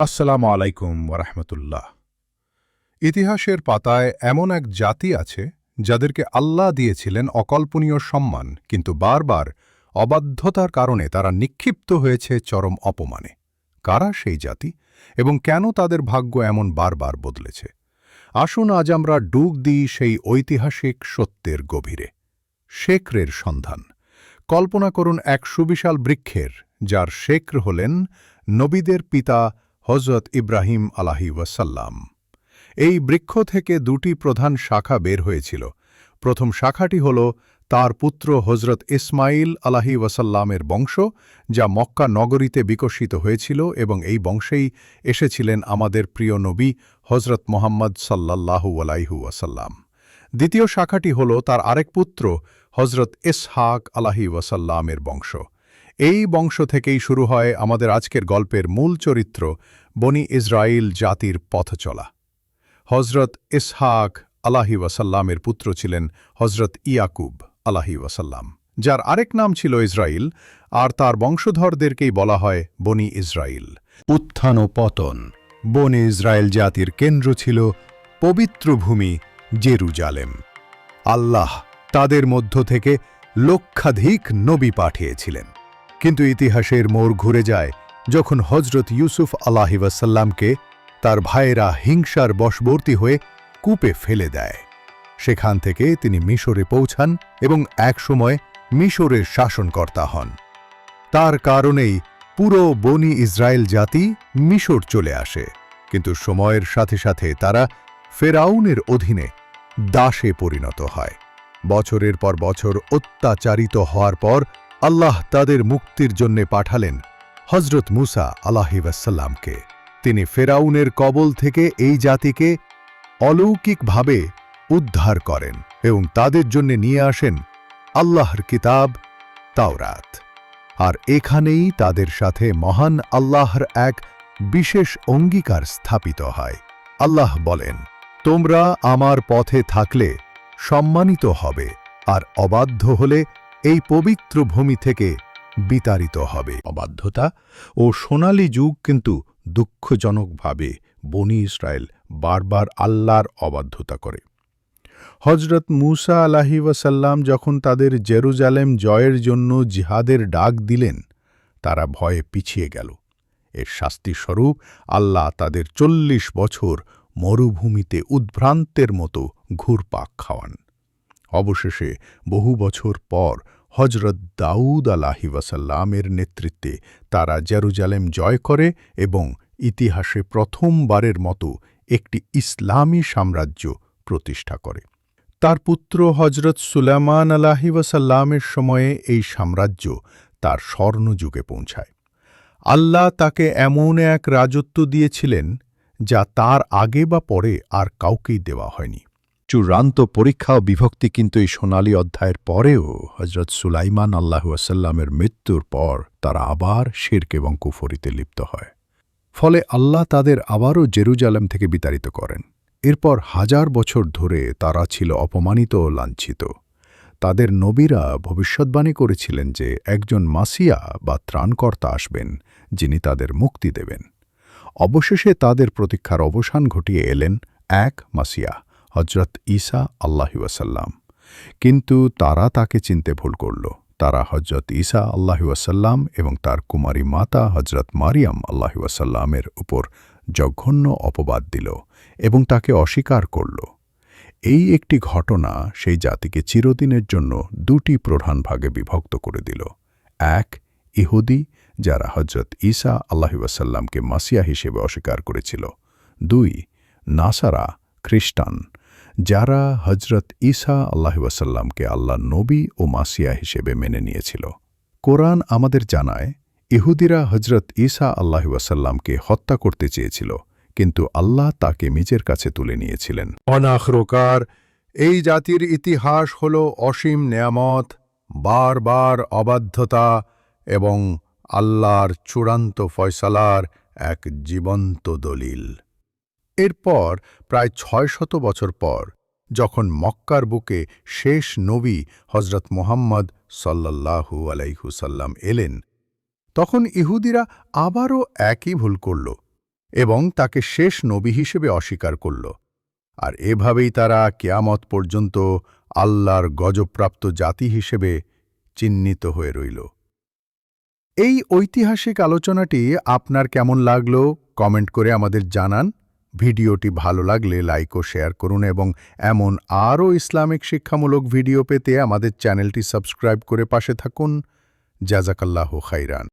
আসসালামু আলাইকুম ওরহমতুল্লাহ ইতিহাসের পাতায় এমন এক জাতি আছে যাদেরকে আল্লাহ দিয়েছিলেন অকল্পনীয় সম্মান, কিন্তু বারবার অবাধ্যতার কারণে তারা নিক্ষিপ্ত হয়েছে চরম অপমানে। কারা সেই জাতি এবং কেন তাদের ভাগ্য এমন বারবার বদলেছে? আসুন আজ আমরা ডুব দিই সেই ঐতিহাসিক সত্যের গভীরে। শেখরের সন্ধান। কল্পনা করুন এক সুবিশাল বৃক্ষের, যার শেখর হলেন নবীদের পিতা হজরত ইব্রাহিম আলাহি ওয়াসাল্লাম। এই বৃক্ষ থেকে দুটি প্রধান শাখা বের হয়েছিল। প্রথম শাখাটি হল তার পুত্র হজরত ইসমাইল আলাহি ওয়াসাল্লামের বংশ, যা মক্কা নগরীতে বিকশিত হয়েছিল এবং এই বংশেই এসেছিলেন আমাদের প্রিয় নবী হজরত মোহাম্মদ সাল্লাল্লাহু আলাইহু ওয়াসাল্লাম। দ্বিতীয় শাখাটি হল তার আরেক পুত্র হজরত ইসহাক আলাহি ওয়াসাল্লামের বংশ। এই বংশ থেকেই শুরু হয় আমাদের আজকের গল্পের মূল চরিত্র, বনি ইসরায়েল জাতির পথ চলা। হজরত ইসহাক আলাহি ওয়াসাল্লামের পুত্র ছিলেন হজরত ইয়াকুব আলাহি ওয়াসাল্লাম, যার আরেক নাম ছিল ইসরায়েল আর তার বংশধরদেরকেই বলা হয় বনি ইসরায়েল উত্থান ও পতন, বনি ইসরায়েল জাতির কেন্দ্র ছিল পবিত্র ভূমি জেরুজালেম। আল্লাহ তাদের মধ্য থেকে লক্ষাধিক নবী পাঠিয়েছিলেন। কিন্তু ইতিহাসের মোড় ঘুরে যায় যখন হজরত ইউসুফ আলাহিবাসাল্লামকে তার ভাইয়েরা হিংসার বশবর্তী হয়ে কূপে ফেলে দেয়। সেখান থেকে তিনি মিশরে পৌঁছান এবং একসময় মিশরের শাসনকর্তা হন। তার কারণেই পুরো বনি ইসরায়েল জাতি মিশর চলে আসে, কিন্তু সময়ের সাথে সাথে তারা ফেরাউনের অধীনে দাসে পরিণত হয়। বছরের পর বছর অত্যাচারিত হওয়ার পর আল্লাহ তাদের মুক্তির জন্য পাঠালেন হজরত মুসা আলাহিবাসাল্লামকে তিনি ফেরাউনের কবল থেকে এই জাতিকে অলৌকিকভাবে উদ্ধার করেন এবং তাদের জন্য নিয়ে আসেন আল্লাহর কিতাব, তাওরাত। আর এখানেই তাদের সাথে মহান আল্লাহর এক বিশেষ অঙ্গীকার স্থাপিত হয়। আল্লাহ বলেন, তোমরা আমার পথে থাকলে সম্মানিত হবে আর অবাধ্য হলে এই পবিত্র ভূমি থেকে বিতাড়িত হবে। অবাধ্যতা ও সোনালী যুগ কিন্তু দুঃখজনকভাবে বনি ইসরায়েল বারবার আল্লাহর অবাধ্যতা করে। হজরত মুসা আলাহি ওয়াসাল্লাম যখন তাদের জেরুজালেম জয়ের জন্য জিহাদের ডাক দিলেন, তারা ভয়ে পিছিয়ে গেল। এর শাস্তিস্বরূপ আল্লাহ তাদের চল্লিশ বছর মরুভূমিতে উদ্ভ্রান্তের মতো ঘুরপাক খাওয়ান। অবশেষে বহু বছর পর হজরত দাউদ আলাহি ওয়াসাল্লামের নেতৃত্বে তারা জেরুজালেম জয় করে এবং ইতিহাসে প্রথমবারের মতো একটি ইসলামী সাম্রাজ্য প্রতিষ্ঠা করে। তার পুত্র হজরত সুলেমান আলাহি ওয়াসাল্লামের সময়ে এই সাম্রাজ্য তার স্বর্ণযুগে পৌঁছায়। আল্লাহ তাকে এমন এক রাজত্ব দিয়েছিলেন যা তার আগে বা পরে আর কাউকেই দেওয়া হয়নি। চূড়ান্ত পরীক্ষা ও বিভক্তি কিন্তু এই সোনালী অধ্যায়ের পরেও হজরত সুলাইমান আল্লাহু আসাল্লামের মৃত্যুর পর তারা আবার শির্ক এবং কুফরিতে লিপ্ত হয়। ফলে আল্লাহ তাদের আবারও জেরুজালেম থেকে বিতাড়িত করেন। এরপর হাজার বছর ধরে তারা ছিল অপমানিত ও লাঞ্ছিত। তাদের নবীরা ভবিষ্যৎবাণী করেছিলেন যে একজন মাসিয়া বা ত্রাণকর্তা আসবেন, যিনি তাদের মুক্তি দেবেন। অবশেষে তাদের প্রতীক্ষার অবসান ঘটিয়ে এলেন এক মাসিয়া। হজরত ঈসা আল্লাহি ওয়াসাল্লাম। কিন্তু তারা তাকে চিনতে ভুল করল। তারা হজরত ঈসা আল্লাহি ওয়াসাল্লাম এবং তার কুমারী মাতা হজরত মারিয়াম আল্লাহি ওয়াসাল্লামের উপর জঘন্য অপবাদ দিল এবং তাকে অস্বীকার করল। এই একটি ঘটনা সেই জাতিকে চিরদিনের জন্য দুটি প্রধান ভাগে বিভক্ত করে দিল। এক, ইহুদি, যারা হজরত ঈসা আল্লাহি ওয়াসাল্লামকে মাসিয়া হিসেবে অস্বীকার করেছিল। দুই, নাসারা, খ্রিস্টান। যারা হজরত ঈসা আল্লাহ ওয়াসাল্লামকে আল্লাহ নবী ও মাসিয়া হিসেবে মেনে নিয়েছিল। কোরআন আমাদের জানায়, ইহুদিরা হজরত ঈসা আল্লাহ ওয়াসাল্লামকে হত্যা করতে চেয়েছিল, কিন্তু আল্লাহ তাকে নিজের কাছে তুলে নিয়েছিলেন। অনাখরোকার, এই জাতির ইতিহাস হল অসীম নেয়ামত, বারবার অবাধ্যতা এবং আল্লাহর চূড়ান্ত ফয়সালার এক জীবন্ত দলিল। এরপর প্রায় ছয় শত বছর পর, যখন মক্কার বুকে শেষ নবী হজরত মোহাম্মদ সাল্লাল্লাহু আলাইহুসাল্লাম এলেন, তখন ইহুদিরা আবারও একই ভুল করল এবং তাকে শেষ নবী হিসেবে অস্বীকার করল। আর এভাবেই তারা কেয়ামত পর্যন্ত আল্লাহর গজপ্রাপ্ত জাতি হিসেবে চিহ্নিত হয়ে রইল। এই ঐতিহাসিক আলোচনাটি আপনার কেমন লাগল? কমেন্ট করে আমাদের জানান। ভিডিওটি ভালো লাগলে লাইক ও শেয়ার করুন এবং এমন আরও ইসলামিক শিক্ষামূলক ভিডিও পেতে আমাদের চ্যানেলটি সাবস্ক্রাইব করে পাশে থাকুন। জাজাকাল্লাহ খাইরান।